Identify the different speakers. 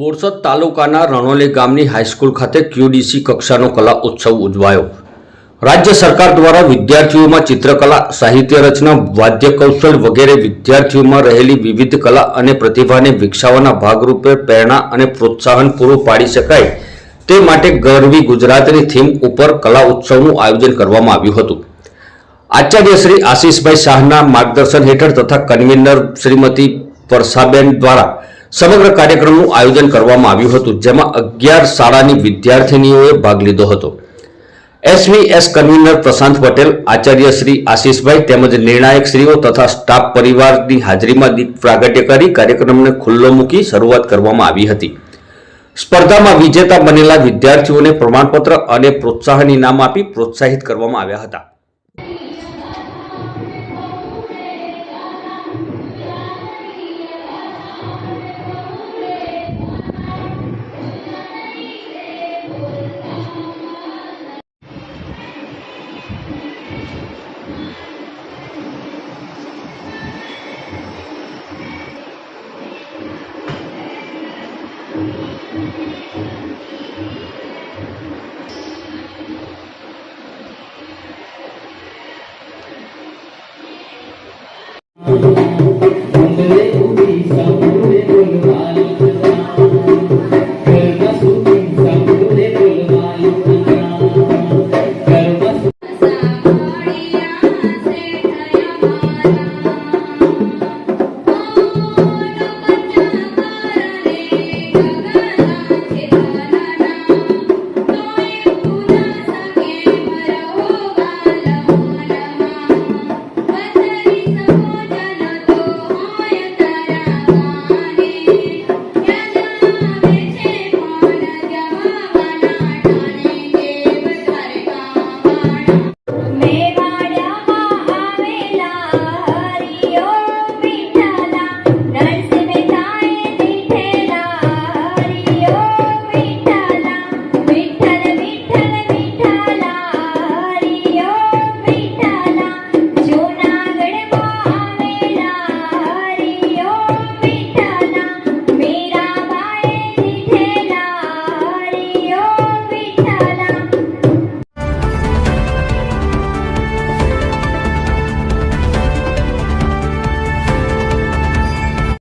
Speaker 1: બોરસદ તાલુકાના રણોલી ગામની હાઈસ્કૂલ ખાતે ક્યુડીસી કક્ષાનો કલા ઉત્સવ ઉજવાયો. રાજ્ય સરકાર દ્વારા વિદ્યાર્થીઓમાં ચિત્રકલા, સાહિત્ય રચના, વાદ્ય કૌશલ વગેરે વિદ્યાર્થીઓમાં રહેલી વિવિધ કલા અને પ્રતિભાને વિકસાવવાના ભાગરૂપે પ્રેરણા અને પ્રોત્સાહન પૂરું પાડી શકાય તે માટે ગરવી ગુજરાતની થીમ ઉપર કલા ઉત્સવનું આયોજન કરવામાં આવ્યું હતું. આચાર્ય શ્રી આશીષભાઈ શાહના માર્ગદર્શન હેઠળ તથા કન્વીનર શ્રીમતી પરસાબેન દ્વારા સમગ્ર કાર્યક્રમનું આયોજન કરવામાં આવ્યું હતું, જેમાં અગિયાર શાળાની વિદ્યાર્થિનીઓએ ભાગ લીધો હતો. એસવીએસ કન્વીનર પ્રશાંત પટેલ, આચાર્ય શ્રી આશીષભાઈ તેમજ નિર્ણાયક શ્રીઓ તથા સ્ટાફ પરિવારની હાજરીમાં દીપ પ્રાગટ્ય કરી કાર્યક્રમને ખુલ્લો મૂકી શરૂઆત કરવામાં આવી હતી. સ્પર્ધામાં વિજેતા બનેલા વિદ્યાર્થીઓને પ્રમાણપત્ર અને પ્રોત્સાહન ઇનામ આપી પ્રોત્સાહિત કરવામાં આવ્યા હતા. Thank you.